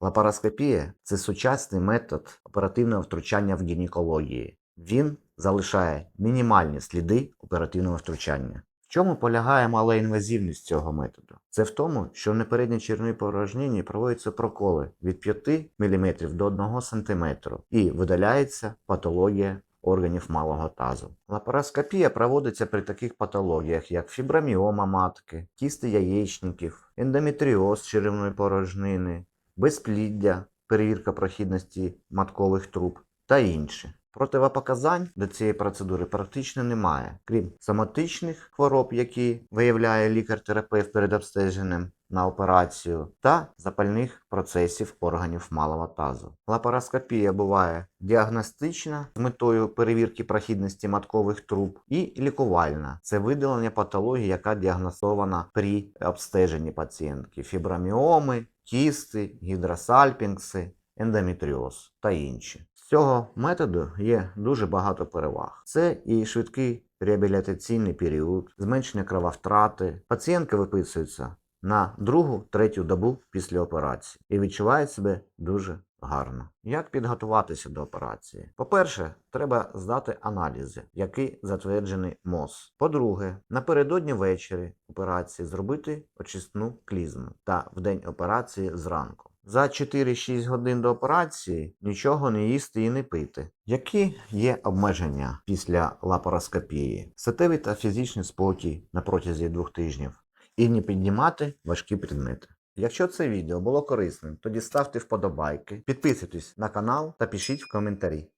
Лапароскопія це сучасний метод оперативного втручання в гінекології. Він залишає мінімальні сліди оперативного втручання. В чому полягає мала інвазивність цього методу? Це в тому, що в непередній червній порожнині проводяться проколи від 5 мм до 1 см і видаляється патологія органів малого тазу. Лапароскопія проводиться при таких патологіях, як фіброміома матки, кісти яєчників, ендометріоз черевної порожнини, безпліддя, перевірка прохідності маткових труб та інше. Противопоказань до цієї процедури практично немає, крім соматичних хвороб, які виявляє лікар-терапевт перед обстеженням на операцію, та запальних процесів органів малого тазу. Лапароскопія буває діагностична з метою перевірки прохідності маткових труб, і лікувальна це видалення патології, яка діагностована при обстеженні пацієнтки: фіброміоми, кісти, гідросальпінгси, ендометріоз та інші. З цього методу є дуже багато переваг. Це і швидкий реабілітаційний період, зменшення крововтрати. Пацієнтка виписується на другу, третю добу після операції і відчуває себе дуже гарно. Як підготуватися до операції? По-перше, треба здати аналізи, які затверджений МОЗ. По-друге, напередодні ввечері операції зробити очисну клізму та в день операції зранку. За 4-6 годин до операції нічого не їсти і не пити. Які є обмеження після лапароскопії? Статевий та фізичний спокій на протязі двох тижнів і не піднімати важкі предмети. Якщо це відео було корисним, тоді ставте вподобайки, підписуйтесь на канал та пишіть в коментарі.